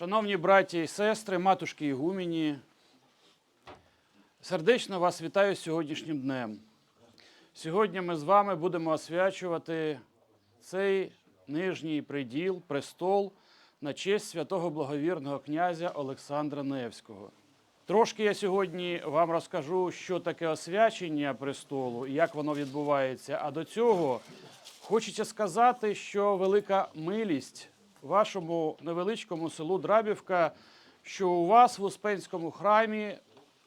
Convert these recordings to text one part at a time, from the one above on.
Шановні браті і сестри, матушки і гуміні, сердечно вас вітаю сьогоднішнім днем. Сьогодні ми з вами будемо освячувати цей нижній приділ, престол на честь святого благовірного князя Олександра Невського. Трошки я сьогодні вам розкажу, що таке освячення престолу і як воно відбувається. А до цього хочеться сказати, що велика милість вашому невеличкому селу Драбівка, що у вас в Успенському храмі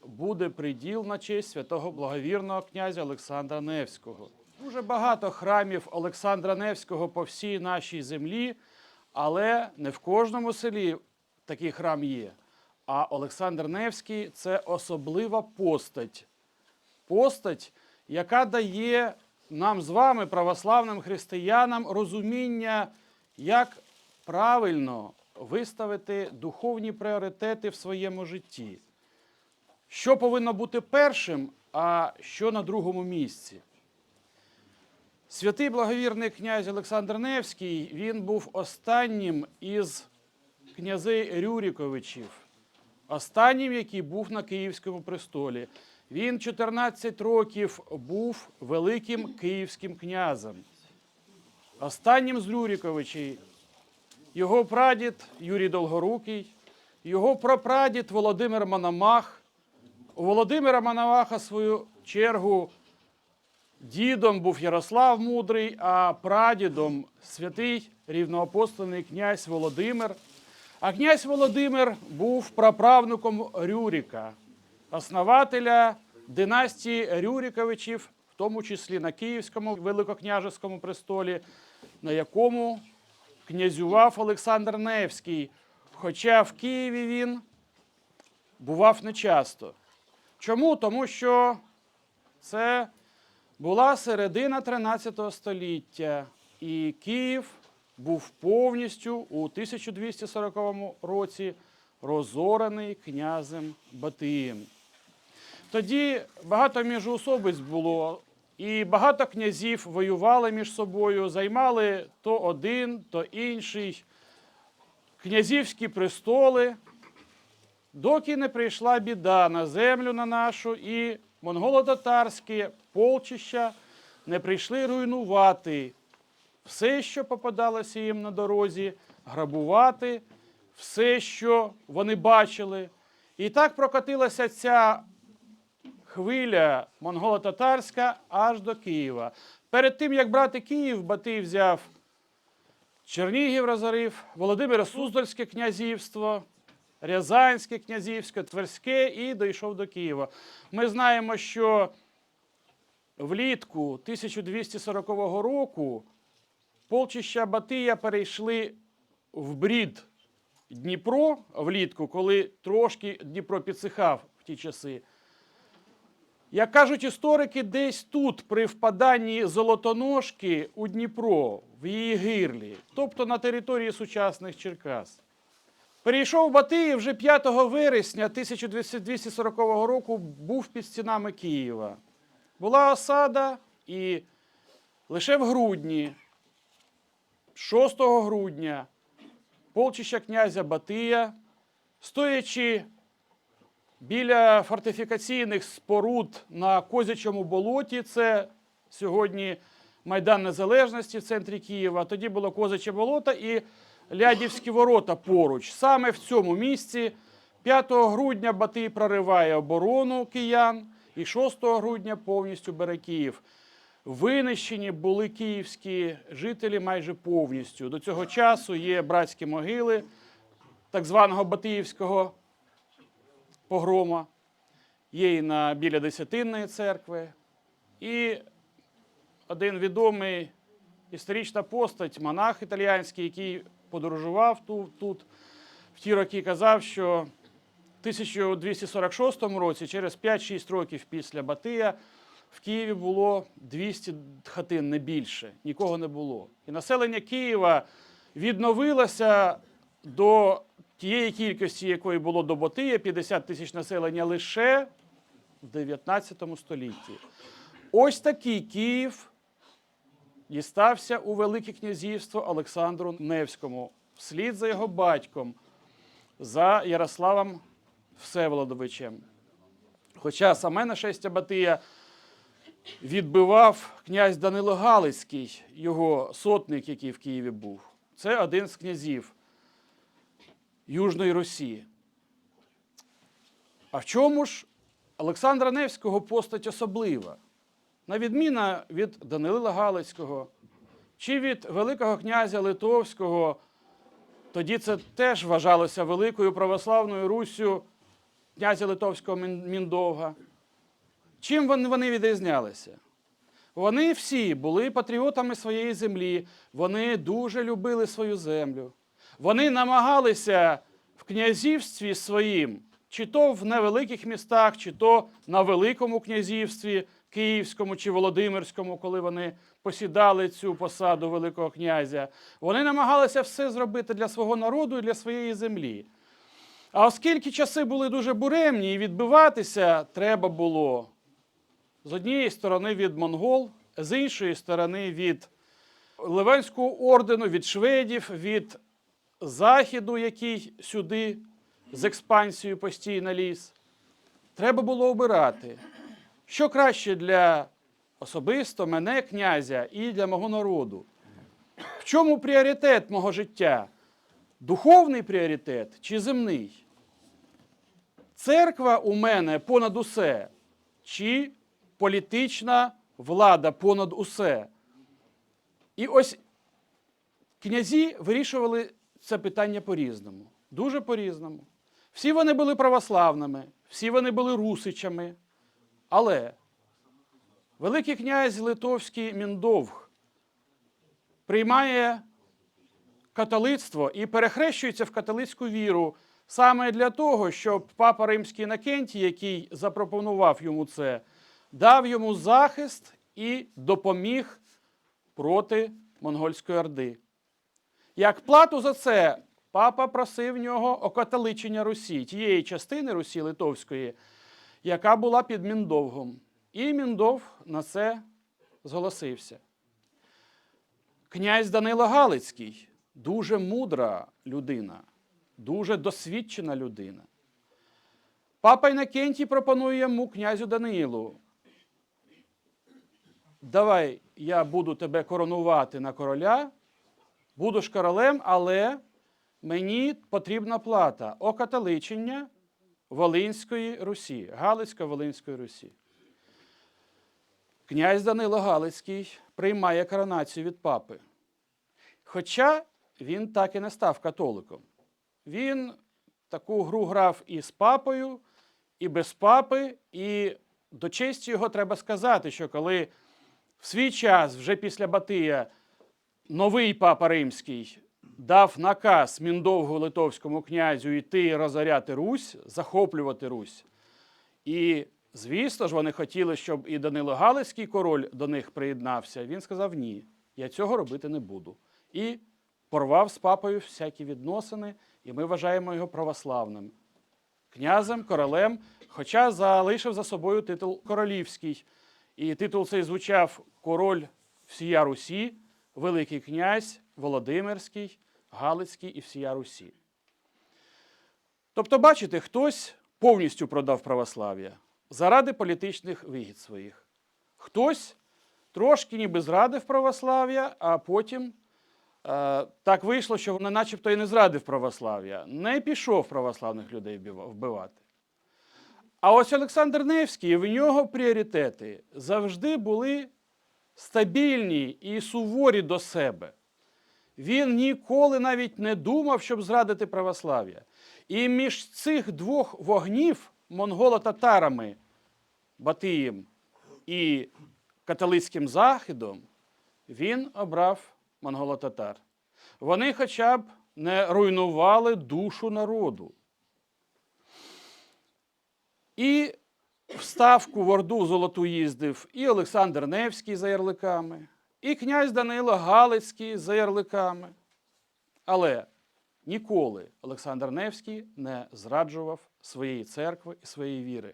буде приділ на честь святого благовірного князя Олександра Невського. Дуже багато храмів Олександра Невського по всій нашій землі, але не в кожному селі такий храм є. А Олександр Невський це особлива постать. Постать, яка дає нам з вами, православним християнам, розуміння, як правильно виставити духовні пріоритети в своєму житті. Що повинно бути першим, а що на другому місці. Святий благовірний князь Олександр Невський він був останнім із князей Рюріковичів, останнім, який був на Київському престолі. Він 14 років був великим київським князем. Останнім з Рюріковичів його прадід Юрій Долгорукий, його прапрадід Володимир Мономах. У Володимира Мономаха, свою чергу, дідом був Ярослав Мудрий, а прадідом святий рівноапостольний князь Володимир. А князь Володимир був праправнуком Рюріка, основателя династії Рюріковичів, в тому числі на Київському великокняжеському престолі, на якому князював Олександр Невський. Хоча в Києві він бував нечасто. Чому? Тому що це була середина 13 століття, і Київ був повністю у 1240 році розорений князем Батиєм. Тоді багато міжособиць було, і багато князів воювали між собою, займали то один, то інший князівські престоли, доки не прийшла біда на землю на нашу, і монголо-татарські полчища не прийшли руйнувати все, що попадалося їм на дорозі, грабувати все, що вони бачили. І так прокотилася ця хвиля монголо-татарська аж до Києва. Перед тим, як брати Київ, Батий взяв Чернігів розорив, Володимир Суздальське князівство, Рязанське князівське, Тверське і дійшов до Києва. Ми знаємо, що влітку 1240 року полчища Батия перейшли в брід Дніпро влітку, коли трошки Дніпро підсихав в ті часи. Як кажуть історики, десь тут, при впаданні Золотоножки у Дніпро, в її гирлі, тобто на території сучасних Черкас. Перейшов Батий і вже 5 вересня 1240 року був під стінами Києва. Була осада, і лише в грудні, 6 грудня, полчища князя Батия, стоячи біля фортифікаційних споруд на Козячому болоті. Це сьогодні Майдан Незалежності в центрі Києва. Тоді було Козяче болото і Лядівські ворота поруч. Саме в цьому місці 5 грудня Батий прориває оборону киян і 6 грудня повністю бере Київ. Винищені були київські жителі майже повністю. До цього часу є братські могили так званого Батиївського погрома, є і на біля Десятинної церкви. І один відомий історична постать, монах італіянський, який подорожував тут, в ті роки, казав, що в 1246 році, через 5-6 років після Батия, в Києві було 200 хатин, не більше, нікого не було. І населення Києва відновилося до тієї кількості, якої було до Батия, 50 тисяч населення лише в 19 столітті. Ось такий Київ дістався у Велике князівство Олександру Невському, вслід за його батьком. за Ярославом Всеволодовичем. Хоча саме нашестя Батия відбивав князь Данило Галицький, його сотник, який в Києві був. Це один з князів Южної Русі. А в чому ж Олександра Невського постать особлива? На відміну від Данилила Галицького чи від Великого князя Литовського, тоді це теж вважалося великою православною Руссю князя Литовського Міндовга. Чим вони відрізнялися? Вони всі були патріотами своєї землі, вони дуже любили свою землю. Вони намагалися в князівстві своїм, чи то в невеликих містах, чи то на Великому князівстві Київському чи Володимирському, коли вони посідали цю посаду Великого князя. Вони намагалися все зробити для свого народу і для своєї землі. А оскільки часи були дуже буремні і відбиватися треба було з однієї сторони від монгол, з іншої сторони від Ливенського ордену, від шведів, від Західу, який сюди з експансією постійно ліз. Треба було обирати, що краще для особисто мене, князя, і для мого народу. В чому пріоритет мого життя? Духовний пріоритет чи земний? Церква у мене понад усе, чи політична влада понад усе. І ось князі вирішували це питання по-різному, дуже по-різному. Всі вони були православними, всі вони були русичами. Але Великий князь Литовський Міндовг приймає католицтво і перехрещується в католицьку віру саме для того, щоб папа Римський Інокентій, який запропонував йому це, дав йому захист і допоміг проти монгольської орди. Як плату за це, папа просив в нього окатоличення Русі, тієї частини Русі Литовської, яка була під Міндовгом. І Міндов на це зголосився. Князь Данило Галицький дуже мудра людина, дуже досвідчена людина. Папа Інокентій пропонує йому князю Данилу. Давай я буду тебе коронувати на короля, будеш королем, але мені потрібна плата окатоличення Волинської Русі, Галицько-Волинської Русі. Князь Данило Галицький приймає коронацію від папи. Хоча він так і не став католиком. Він таку гру грав і з папою, і без папи, і до честі його треба сказати, що коли в свій час, вже після Батия, новий папа римський дав наказ міндовгу литовському князю йти розоряти Русь, захоплювати Русь. І, звісно ж, вони хотіли, щоб і Данило Галицький король до них приєднався. Він сказав: ні, я цього робити не буду. І порвав з папою всякі відносини, і ми вважаємо його православним князем, королем, хоча залишив за собою титул королівський. І титул цей звучав король всія Русі, Великий князь Володимирський, Галицький і всія Русі. Тобто, бачите, хтось повністю продав православ'я заради політичних вигід своїх. Хтось трошки ніби зрадив православ'я, а потім е, так вийшло, що не начебто і не зрадив православ'я, не пішов православних людей вбивати. А ось Олександр Невський, в нього пріоритети завжди були стабільні і суворі до себе. Він ніколи навіть не думав, щоб зрадити православ'я. І між цих двох вогнів монголо-татарами, Батиєм і католицьким західом, він обрав монголо-татар. Вони хоча б не руйнували душу народу. І в ставку в Орду Золоту їздив і Олександр Невський за ярликами, і князь Данило Галицький за ярликами. Але ніколи Олександр Невський не зраджував своєї церкви і своєї віри.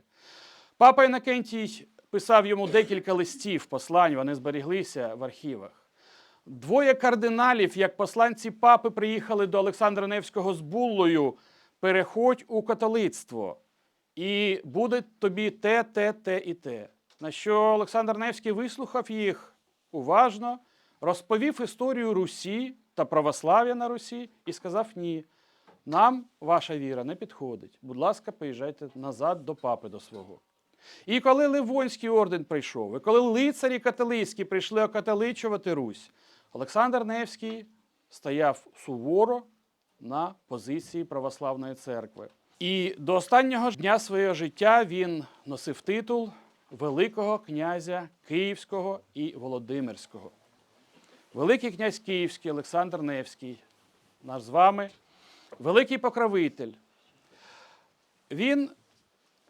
Папа Інокентій писав йому декілька листів, послань, вони зберіглися в архівах. Двоє кардиналів, як посланці папи, приїхали до Олександра Невського з буллою переходь у католицтво, і буде тобі те, те, те і те. На що Олександр Невський вислухав їх уважно, розповів історію Русі та православ'я на Русі і сказав: ні, нам ваша віра не підходить. Будь ласка, поїжджайте назад до папи до свого. І коли Ливонський орден прийшов, і коли лицарі католицькі прийшли окатоличувати Русь, Олександр Невський стояв суворо на позиції православної церкви. І до останнього дня свого життя він носив титул Великого князя Київського і Володимирського. Великий князь Київський Олександр Невський, наш з вами, великий покровитель. Він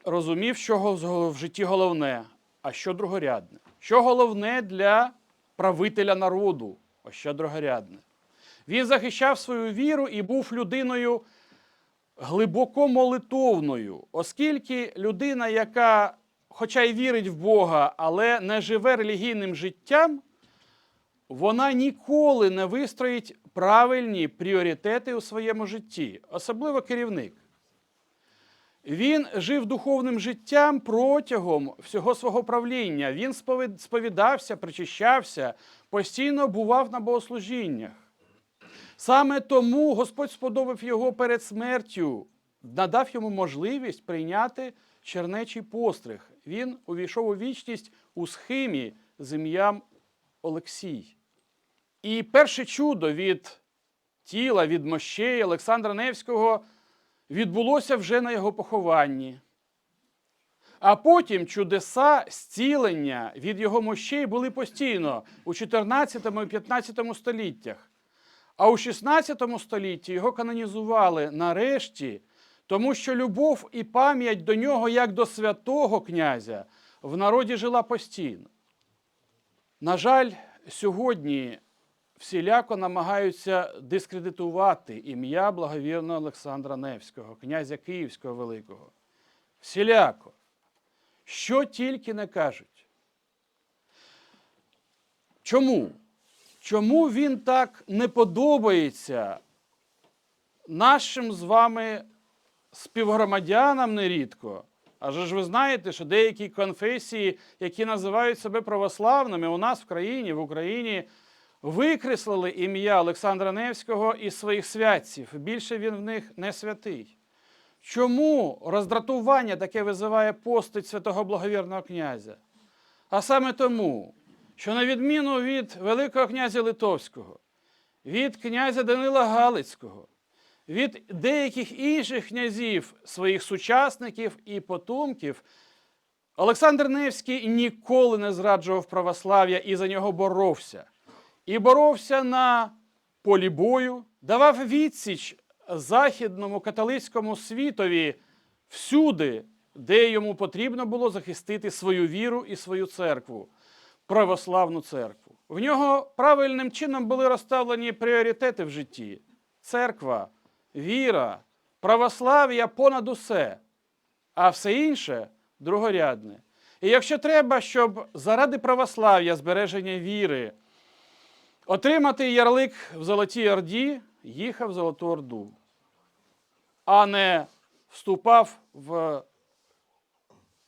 розумів, що в житті головне, а що другорядне. Що головне для правителя народу, а що другорядне. Він захищав свою віру і був людиною глибоко молитовною, оскільки людина, яка, хоча й вірить в Бога, але не живе релігійним життям, вона ніколи не вистроїть правильні пріоритети у своєму житті, особливо керівник. Він жив духовним життям протягом всього свого правління. Він сповідався, причащався, постійно бував на богослужіннях. Саме тому Господь сподобав його перед смертю, надав йому можливість прийняти чернечий постриг. Він увійшов у вічність у схимі з ім'ям Олексій. І перше чудо від тіла, від мощей Олександра Невського відбулося вже на його похованні. А потім чудеса зцілення від його мощей були постійно у 14 і 15 століттях. А у 16 столітті його канонізували нарешті, тому що любов і пам'ять до нього, як до святого князя, в народі жила постійно. На жаль, сьогодні всіляко намагаються дискредитувати ім'я благовірного Олександра Невського, князя Київського Великого. Всіляко. Що тільки не кажуть. Чому? Чому він так не подобається нашим з вами співгромадянам нерідко? Адже ж ви знаєте, що деякі конфесії, які називають себе православними, у нас в країні, в Україні, викреслили ім'я Олександра Невського із своїх святців. Більше він в них не святий. Чому роздратування таке визиває постать святого благовірного князя? А саме тому, що на відміну від Великого князя Литовського, від князя Данила Галицького, від деяких інших князів, своїх сучасників і потомків, Олександр Невський ніколи не зраджував православ'я і за нього боровся. І боровся на полі бою, давав відсіч західному католицькому світові всюди, де йому потрібно було захистити свою віру і свою церкву, православну церкву. В нього правильним чином були розставлені пріоритети в житті: церква, віра, православ'я понад усе, а все інше другорядне. І якщо треба, щоб заради православ'я, збереження віри, отримати ярлик в Золотій Орді, їхав в Золоту Орду, а не вступав в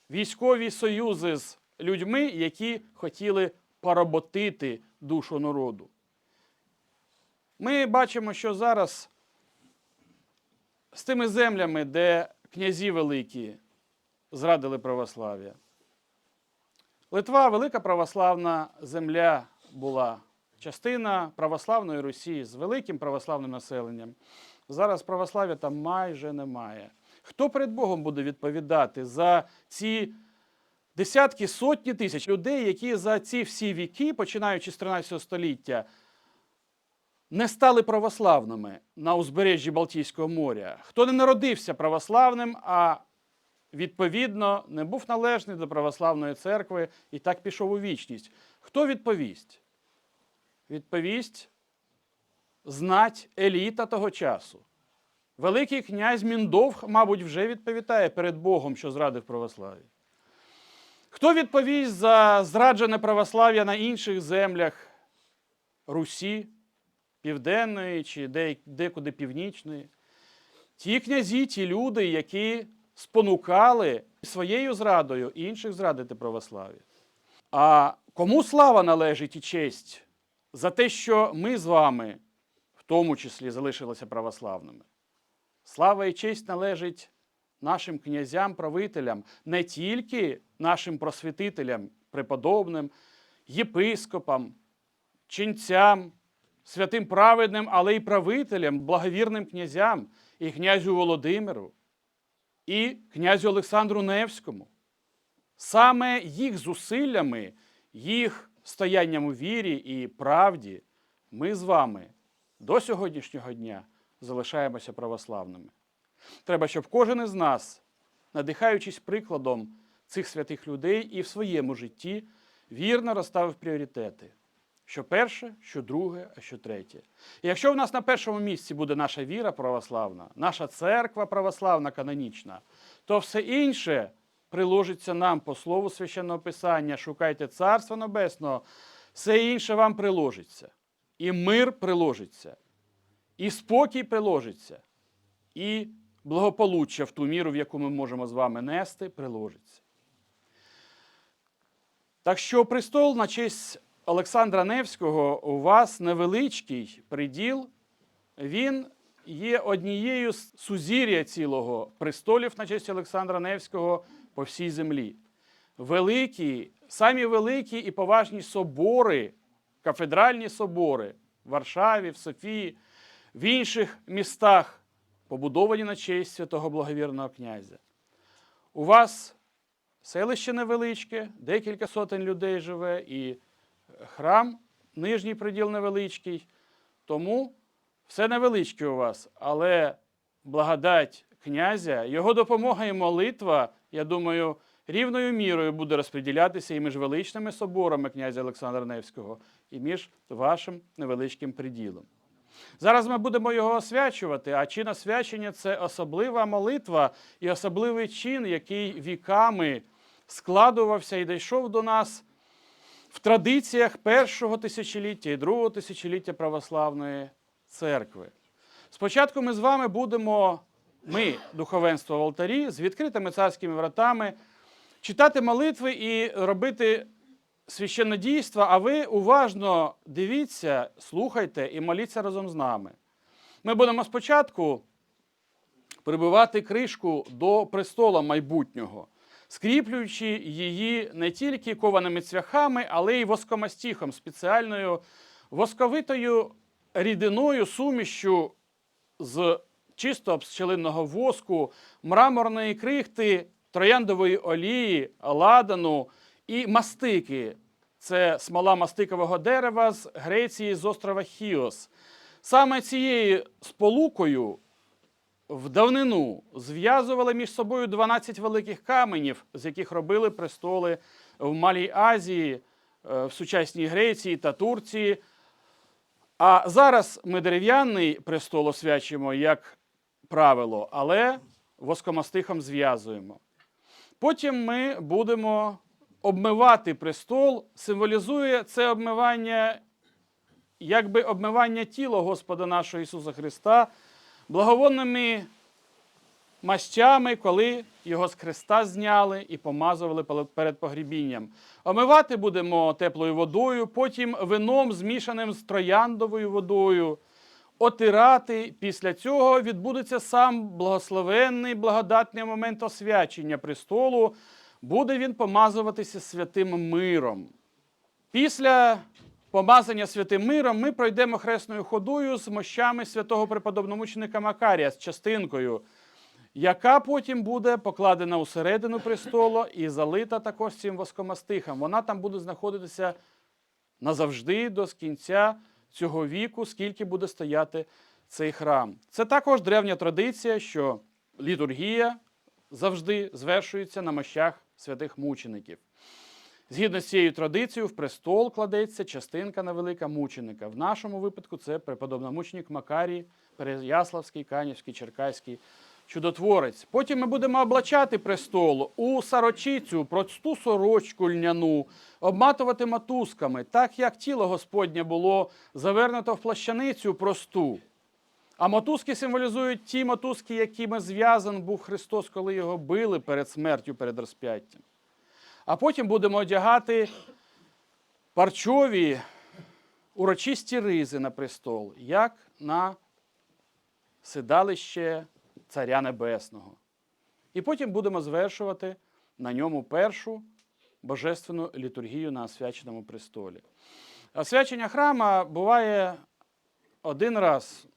військові союзи з людьми, які хотіли поработити душу народу. Ми бачимо, що зараз з тими землями, де князі великі зрадили православ'я. Литва велика православна земля була, частина православної Русі з великим православним населенням. Зараз православ'я там майже немає. Хто перед Богом буде відповідати за ці десятки, сотні тисяч людей, які за ці всі віки, починаючи з 13 століття, не стали православними на узбережжі Балтійського моря? Хто не народився православним, а відповідно не був належний до православної церкви і так пішов у вічність? Хто відповість? Відповість знать еліта того часу. Великий князь Міндовх, мабуть, вже відповідає перед Богом, що зрадив православ'я. Хто відповість за зраджене православ'я на інших землях Русі, Південної чи декуди Північної? ті князі, ті люди, які спонукали своєю зрадою інших зрадити православ'я. А кому слава належить і честь за те, що ми з вами, в тому числі, залишилися православними? Слава і честь належить нашим князям, правителям, не тільки нашим просвітителям, преподобним, єпископам, ченцям, святим праведним, але й правителям, благовірним князям і князю Володимиру, і князю Олександру Невському. Саме їх зусиллями, їх стоянням у вірі і правді ми з вами до сьогоднішнього дня залишаємося православними. Треба, щоб кожен із нас, надихаючись прикладом цих святих людей і в своєму житті, вірно розставив пріоритети. Що перше, що друге, а що третє. І якщо в нас на першому місці буде наша віра православна, наша церква православна канонічна, то все інше приложиться нам по слову священного Писання, шукайте Царства Небесного, все інше вам приложиться. І мир приложиться, і спокій приложиться, і благополуччя в ту міру, в яку ми можемо з вами нести, приложиться. Так що престол на честь Олександра Невського у вас невеличкий приділ, він є однією з сузір'я цілого престолів на честь Олександра Невського по всій землі. Великі, самі великі і поважні собори, кафедральні собори в Варшаві, в Софії, в інших містах, побудовані на честь святого благовірного князя. У вас селище невеличке, декілька сотень людей живе, і храм, нижній приділ невеличкий. Тому все невеличке у вас, але благодать князя, його допомога і молитва, я думаю, рівною мірою буде розподілятися і між величними соборами князя Олександра Невського, і між вашим невеличким приділом. Зараз ми будемо його освячувати, а чин освячення це особлива молитва і особливий чин, який віками складувався і дійшов до нас в традиціях першого тисячоліття і другого тисячоліття православної церкви. Спочатку ми з вами будемо, ми, духовенство в алтарі, з відкритими царськими вратами, читати молитви і робити священнодійства, а ви уважно дивіться, слухайте і моліться разом з нами. Ми будемо спочатку прибивати кришку до престола майбутнього, скріплюючи її не тільки кованими цвяхами, але й воскомастіхом, спеціальною восковитою рідиною, сумішю з чисто пчелинного воску, мраморної крихти, трояндової олії, ладану і мастики. Це смола мастикового дерева з Греції з острова Хіос. Саме цією сполукою в давнину зв'язували між собою 12 великих каменів, з яких робили престоли в Малій Азії, е, в сучасній Греції та Турції. А зараз ми дерев'яний престол освячуємо як правило, але воскомастихом зв'язуємо. Потім ми будемо обмивати престол, символізує це обмивання, якби обмивання тіла Господа нашого Ісуса Христа, благовонними мастями, коли його з хреста зняли і помазували перед погрібінням. Омивати будемо теплою водою, потім вином, змішаним з трояндовою водою. Отирати після цього відбудеться сам благословенний, благодатний момент освячення престолу. Буде він помазуватися святим миром. Після помазання святим миром ми пройдемо хресною ходою з мощами святого преподобномученика Макарія з частинкою, яка потім буде покладена усередину престолу і залита також цим воскомастихом. Вона там буде знаходитися назавжди до кінця цього віку, скільки буде стояти цей храм. Це також древня традиція, що літургія завжди звершується на мощах святих мучеників. Згідно з цією традицією, в престол кладеться частинка невелика мученика. В нашому випадку це преподобномученик Макарій, Переяславський, Канівський, Черкаський чудотворець. Потім ми будемо облачати престол у сорочицю, просту сорочку льняну, обматувати матузками, так як тіло Господнє було завернуто в плащаницю просту. А мотузки символізують ті мотузки, якими зв'язан був Христос, коли його били перед смертю, перед розп'яттям. А потім будемо одягати парчові урочисті ризи на престол, як на сидалище Царя Небесного. І потім будемо звершувати на ньому першу божественну літургію на освяченому престолі. Освячення храма буває один раз,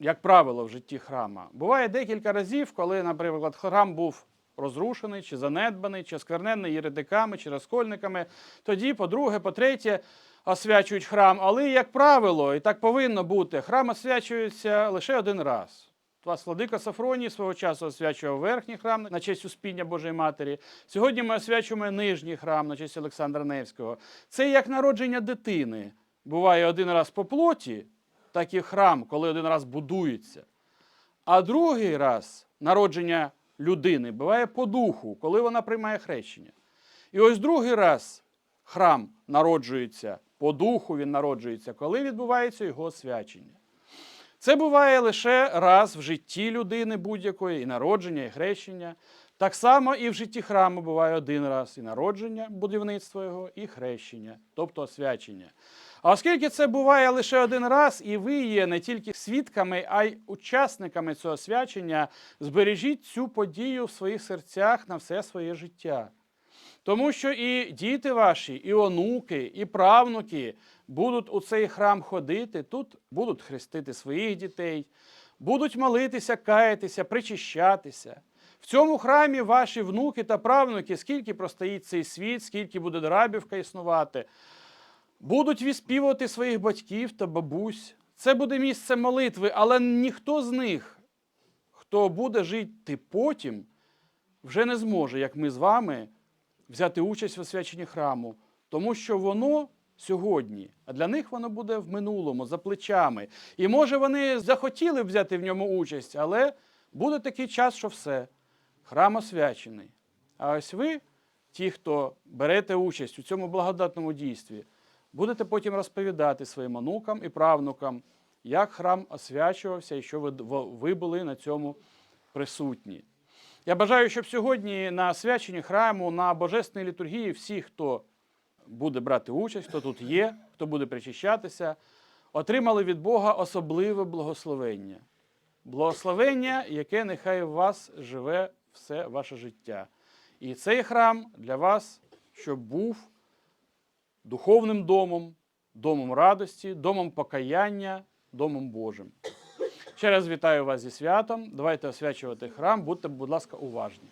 як правило, в житті храма. Буває декілька разів, коли, наприклад, храм був розрушений, чи занедбаний, чи осквернений єретиками, чи розкольниками. Тоді, по-друге, по-третє, освячують храм. Але, як правило, і так повинно бути, храм освячується лише один раз. Вас владика Сафроній свого часу освячував верхній храм на честь Успіння Божої Матері. Сьогодні ми освячуємо нижній храм на честь Олександра Невського. Це як народження дитини. Буває один раз по плоті, так і храм, коли один раз будується. А другий раз народження людини буває по духу, коли вона приймає хрещення. І ось другий раз храм народжується по духу, він народжується, коли відбувається його освячення. Це буває лише раз в житті людини будь-якої, і народження, і хрещення. Так само і в житті храму буває один раз і народження, будівництво його, і хрещення, тобто освячення. А оскільки це буває лише один раз, і ви є не тільки свідками, а й учасниками цього свячення, збережіть цю подію в своїх серцях на все своє життя. Тому що і діти ваші, і онуки, і правнуки будуть у цей храм ходити, тут будуть хрестити своїх дітей, будуть молитися, каятися, причищатися. В цьому храмі ваші внуки та правнуки, скільки простоїть цей світ, скільки буде драбівка існувати, будуть відспівувати своїх батьків та бабусь. Це буде місце молитви, але ніхто з них, хто буде жити потім, вже не зможе, як ми з вами, взяти участь в освяченні храму, тому що воно сьогодні, а для них воно буде в минулому, за плечами. І може вони захотіли взяти в ньому участь, але буде такий час, що все, храм освячений. А ось ви, ті, хто берете участь у цьому благодатному дійстві, будете потім розповідати своїм онукам і правнукам, як храм освячувався і що ви, були на цьому присутні. Я бажаю, щоб сьогодні на свяченні храму, на божественній літургії всі, хто буде брати участь, хто тут є, хто буде причащатися, отримали від Бога особливе благословення. Благословення, яке нехай в вас живе все ваше життя. І цей храм для вас, щоб був духовним домом, домом радості, домом покаяння, домом Божим. Ще раз вітаю вас зі святом. Давайте освячувати храм. Будьте, будь ласка, уважні.